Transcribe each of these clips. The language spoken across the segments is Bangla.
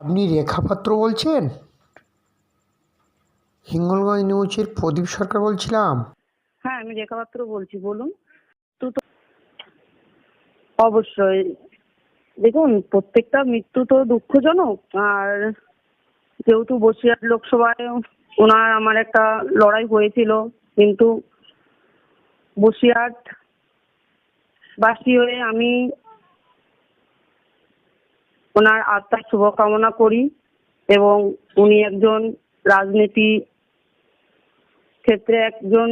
আপনি রেখা পাত্র বলছেন? হিঙ্গলগঞ্জ নিউজের প্রদীপ সরকার বলছিলাম। হ্যাঁ আমি রেখা পাত্র বলছি, বলুন। তো অবশ্যই। দেখুন, প্রত্যেকটা মৃত্যু তো দুঃখজনক, আর যেহেতু বসিরহাট লোকসভায় ওনার আমার একটা লড়াই হয়েছিল, কিন্তু বসিরহাট বাসী হয়ে আমি ওনার আত্মার শুভকামনা করি এবং উনি একজন রাজনীতি ক্ষেত্রে একজন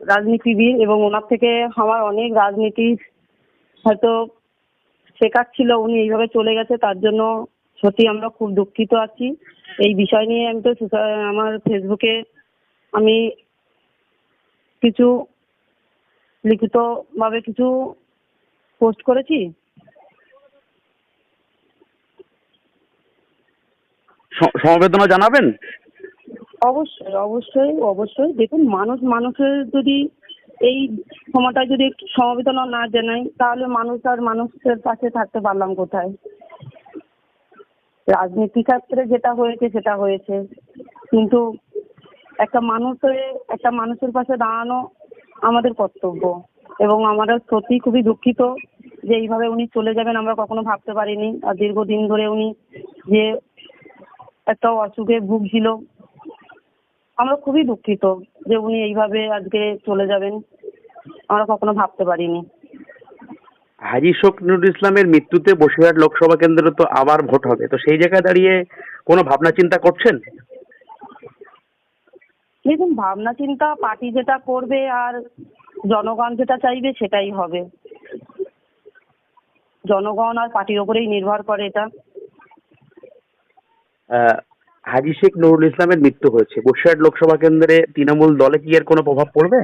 রাজনীতিবিদ এবং ওনার থেকে আমার অনেক রাজনীতি হয়তো শেখার ছিল উনি এইভাবে চলে গেছে, তার জন্য সত্যি আমরা খুব দুঃখিত আছি। এই বিষয় নিয়ে আমি তো আমার ফেসবুকে আমি কিছু লিখিতভাবে কিছু পোস্ট করেছি? সমবেদনা জানাবেন? অবশ্যই অবশ্যই অবশ্যই। দেখুন মানুষ মানুষের যদি এই সময়টায় যদি একটু সমবেদনা না জানাই তাহলে মানুষ আর মানুষের পাশে থাকতে পারলাম কোথায়? রাজনীতি ক্ষেত্রে যেটা হয়েছে সেটা হয়েছে। কিন্তু একটা মানুষ হয়ে একটা মানুষের পাশে দাঁড়ানো আমাদের কর্তব্য। এবং আমরা সত্যি খুবই দুঃখিত যে এইভাবে উনি চলে যাবেন আমরা কখনো ভাবতে পারিনি। আর দীর্ঘদিন ধরে উনি যে একটা অসুখে ভুগছিল আমরা খুবই দুঃখিত যে উনি এইভাবে আজকে চলে যাবেন। আমরা কখনো ভাবতে পারিনি। হাজি শোক নুরুল ইসলামের মৃত্যুতে বসিরহাট লোকসভা কেন্দ্রে তো আবার ভোট হবে। তো সেই জায়গায় দাঁড়িয়ে কোনো ভাবনা চিন্তা করছেন? দেখুন ভাবনা চিন্তা পার্টি যেটা করবে আর জনগণ যেটা চাইবে সেটাই হবে। জনগণ আর পার্টির ওপরেই নির্ভর করে এটা। হাজি শেখ নুরুল ইসলামের মৃত্যু হয়েছে। বসিরহাট লোকসভা কেন্দ্রে তৃণমূল দলে কি এর কোনো প্রভাব পড়বে?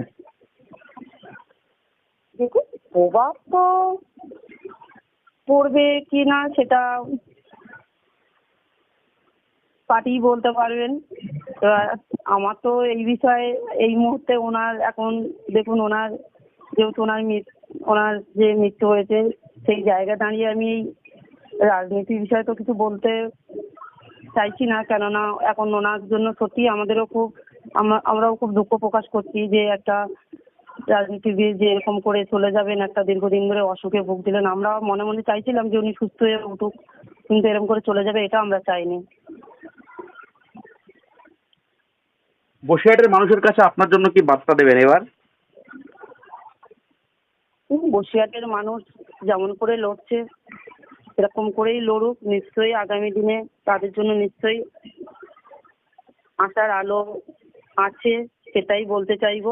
দেখুন প্রভাব তো পড়বে কি না সেটা পার্টি বলতে পারবেন। আমার তো এই বিষয়ে, এই মুহূর্তে ওনার এখন, দেখুন, ওনার যেহেতু ওনার ওনার যে মৃত্যু হয়েছে, সেই জায়গা দাঁড়িয়ে আমি রাজনীতির বিষয়ে তো কিছু বলতে চাইছি না, কেননা এখন ওনার জন্য সত্যি আমাদেরও খুব আমরাও খুব দুঃখ প্রকাশ করছি যে একটা রাজনীতিবিদ যে এরকম করে চলে যাবেন, একটা দীর্ঘদিন ধরে অসুখে ভুগ দিলেন আমরা মনে মনে চাইছিলাম যে উনি সুস্থ হয়ে উঠুক, কিন্তু এরকম করে চলে যাবে, এটা আমরা চাইনি। বসিরহাটের মানুষের কাছে আপনার জন্য কি বার্তা দেবেন এবার? বসিরহাটের মানুষ যেমন করে লড়ছে, এরকম করেই লড়ুক, নিশ্চয়ই আগামী দিনে তাদের জন্য নিশ্চয়ই আশার আলো আছে, সেটাই বলতে চাইব।